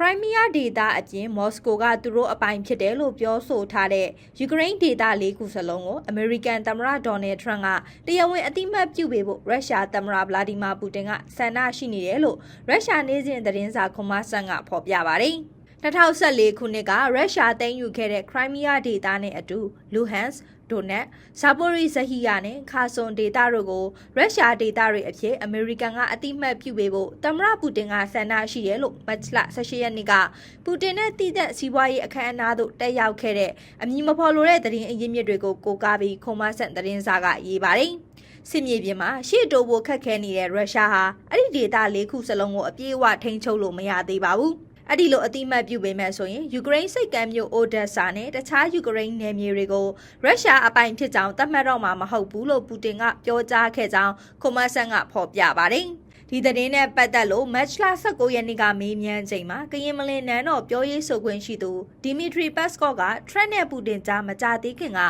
ခရိုင်းမီးယားဒေသအပြင်မော်စကိုကသူတို့အပိုင်ဖြစ်တယ်လို့ပြောဆိုထားတဲ့ယူကရိန်းဒေသလေးခုစလုံးကိုအမေရိကန်သမ္မတဒေါ်နယ်ထရန့်ကတရားဝင်အတိမတ်ပြုပေးဖို့ရုရှားသမ္မတဗလာဒီမာပူတင်ကဆန္ဒရှိနေတယ်လို့ရုရှားနေစဉ်သတင်းစာခွန်မဆန်ကဖော်ပြပါတယ်။ 2014ခုနှစ်ကရုရှားသိမ်းယူခဲ့တဲ့ခရိုင်းမီးယားဒေသနဲ့အတူလူဟန်စ်ဒိုနက်ဇာပိုရီဇဟီယာနဲ့ခါဆွန်ဒေတာတို့ကိုရုရှားဒေတာတွေအဖြစ်အမေရိကန်ကအတိမတ်ပြုပေးဖို့သမ္မတပူတင်ကဆန္ဒရှိတယ်လို့မတ်လ18ရက်နေ့ကပူတင်နဲ့တည်တဲ့စီးပွားရေးအခမ်းအနားသို့တက်ရောက်ခဲ့တဲ့အမည်မဖော်လိုတဲ့သတင်းအရင်းမြစ်တွေကိုကိုးကားပြီးခုံမဆန်သတင်းစာကရေးပါတယ်စစ်မြေပြင်မှာရှေ့တိုးဖို့ခက်ခဲနေတဲ့ရုရှားဟာအဲ့ဒီဒေတာ၄ခုစလုံးကိုအပြည့်အဝထိန်းချုပ်လို့မရသေးပါဘူး။ အဲ့ဒီလိုအတိမတ်ပြုပေးမယ်ဆိုရင်ယူကရိန်းစိတ်ကမ်းမြို့အိုဒက်ဆာနဲ့တခြားယူကရိန်းနယ်မြေတွေကိုရုရှားအပိုင်ဖြစ်ကြောင်းသတ်မှတ်တော့မှာမဟုတ်ဘူးလို့ပူတင်ကပြောကြားခဲ့ကြောင်းကွန်မဆန်ကဖော်ပြပါတယ်။ ဒီသတင်းနဲ့ပတ်သက်လို့ match လ19ရက်နေ့ကမေးမြန်းချိန်မှာကရင်မလင်နန်းတော်ပြောရေးဆိုခွင့်ရှိသူဒီမီထရီပတ်စကော့က Trump နဲ့ပူတင်ကြားမကြသေးခင်က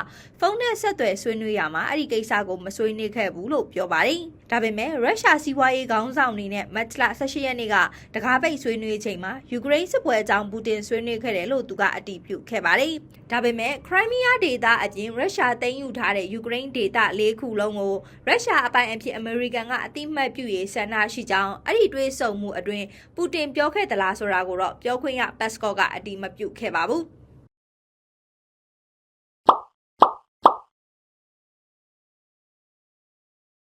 ဖုန်းနဲ့ဆက်သွယ်ဆွေးနွေးရမှာအဲ့ဒီကိစ္စကိုမဆွေးနွေးခဲ့ဘူးလို့ပြောပါတယ်။ဒါပေမဲ့ရုရှားစီးပွားရေးခေါင်းဆောင်တွေနဲ့ match လ18ရက်နေ့ကတကားပိတ်ဆွေးနွေးချိန်မှာယူကရိန်းစစ်ပွဲအကြောင်းပူတင်ဆွေးနွေးခဲ့တယ်လို့သူကအတည်ပြုခဲ့ပါတယ်။ဒါပေမဲ့ခရိုင်းမီးယားဒေသအပြင်ရုရှားသိမ်းယူထားတဲ့ယူကရိန်းဒေသ၄ခုလုံးကိုရုရှားအပိုင်အဖြစ်အမေရိကန်ကအတိမတ်ပြုရေးဆန္ဒရှိကြောင်းအဲ့ဒီတွေးဆုံမှုအတွင်းပူတင်ပြောခဲ့သလားဆိုတာကိုတော့ပြောခွင့်ရပတ်စကော့ကအတိမပြုခဲ့ပါဘူး။